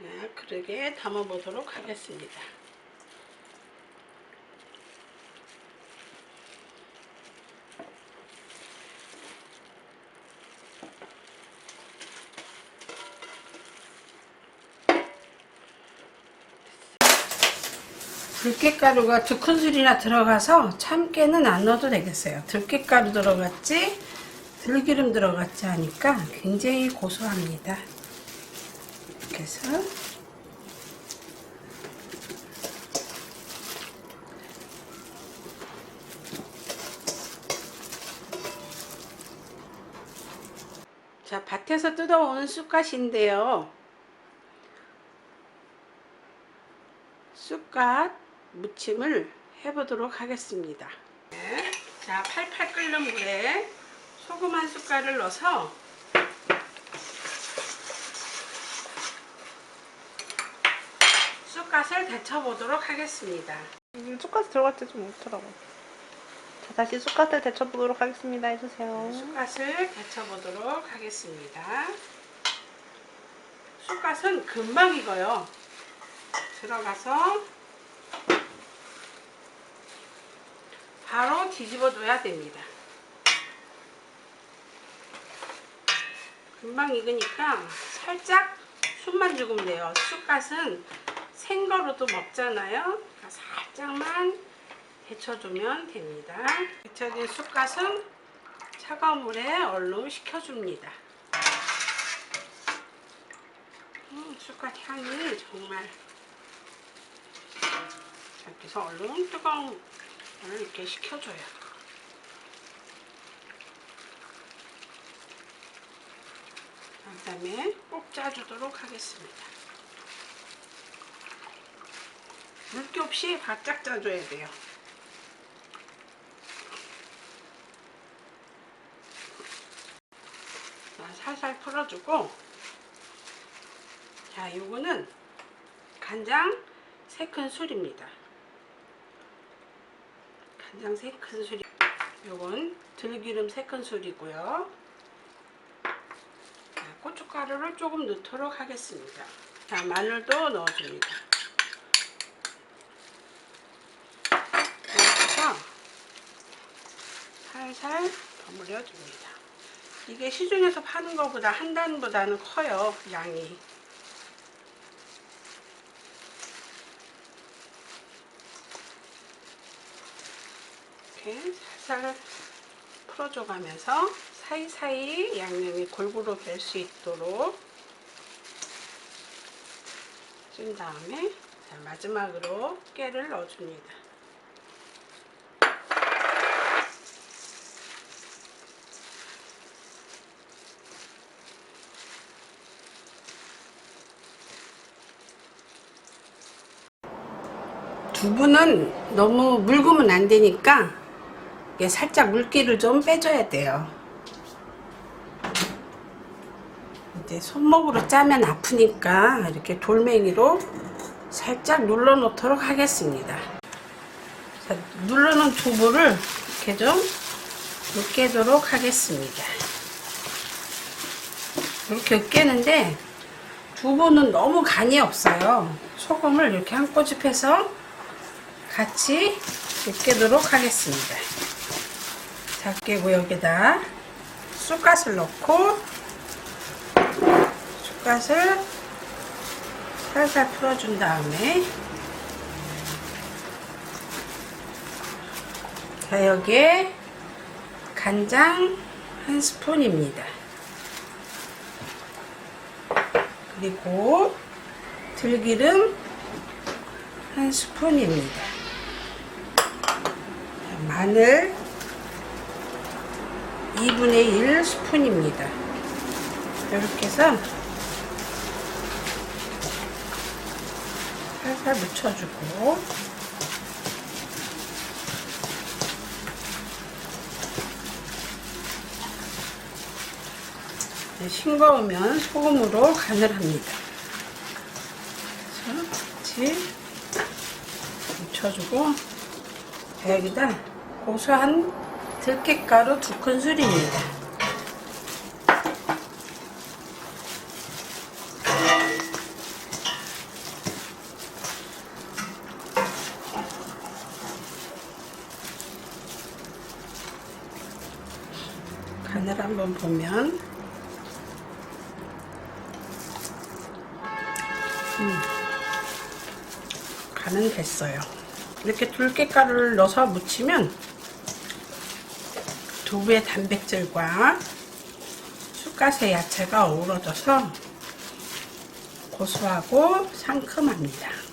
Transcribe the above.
네, 그러게 담아보도록 하겠습니다. 들깨가루가 두 큰술이나 들어가서 참깨는 안 넣어도 되겠어요. 들깨가루 들어갔지 들기름 들어갔지 하니까 굉장히 고소합니다. 이렇게 해서 자 밭에서 뜯어온 쑥갓인데요. 쑥갓 무침을 해보도록 하겠습니다. 네. 자, 팔팔 끓는 물에 소금 한 숟갈을 넣어서 쑥갓을 데쳐보도록 하겠습니다. 음, 쑥갓 들어갈 때좀 못하라고. 자, 다시 쑥갓을 데쳐보도록 하겠습니다. 해주세요. 쑥갓을 데쳐보도록 하겠습니다. 쑥갓은 금방 익어요. 들어가서 바로 뒤집어 둬야 됩니다. 금방 익으니까 살짝 숨만 죽으면 돼요. 쑥갓은 생거로도 먹잖아요. 그러니까 살짝만 데쳐주면 됩니다. 데쳐진 쑥갓은 차가운 물에 얼른 식혀줍니다. 음, 쑥갓 향이 정말 해서 얼른 뜨거운 물을 이렇게 식혀줘요. 그 다음에 꼭 짜주도록 하겠습니다. 물기 없이 바짝 짜줘야 돼요. 자, 살살 풀어주고 자 요거는 간장 3큰술입니다. 간장 3큰술 요건 들기름 3큰술이고요. 자, 고춧가루를 조금 넣도록 하겠습니다. 자 마늘도 넣어줍니다 그래서 살살 버무려 줍니다 이게 시중에서 파는 것보다 한 단보다는 커요 양이 이렇게 살살 풀어줘 가면서 사이사이 양념이 골고루 뵐 수 있도록 준 다음에 자, 마지막으로 깨를 넣어줍니다. 두부는 너무 묽으면 안 되니까 살짝 물기를 좀 빼줘야 돼요. 이제 손목으로 짜면 아프니까 이렇게 돌멩이로 살짝 눌러 놓도록 하겠습니다. 자, 눌러 놓은 두부를 이렇게 좀 으깨도록 하겠습니다. 이렇게 으깨는데 두부는 너무 간이 없어요. 소금을 이렇게 한 꼬집 해서 같이 으깨도록 하겠습니다. 자, 깨고 여기다 쑥갓을 넣고 쑥갓을 살살 풀어준 다음에 자, 여기에 간장 한 스푼입니다. 그리고 들기름 한 스푼입니다. 마늘 2분의 1 스푼입니다. 이렇게 해서 살살 묻혀주고 네, 싱거우면 소금으로 간을 합니다. 같이 묻혀주고 여기다 고소한 들깨가루 2큰술입니다. 간을 한번 보면 음, 간은 됐어요. 이렇게 들깨가루를 넣어서 무치면 두부의 단백질과 쑥갓의 야채가 어우러져서 고소하고 상큼합니다.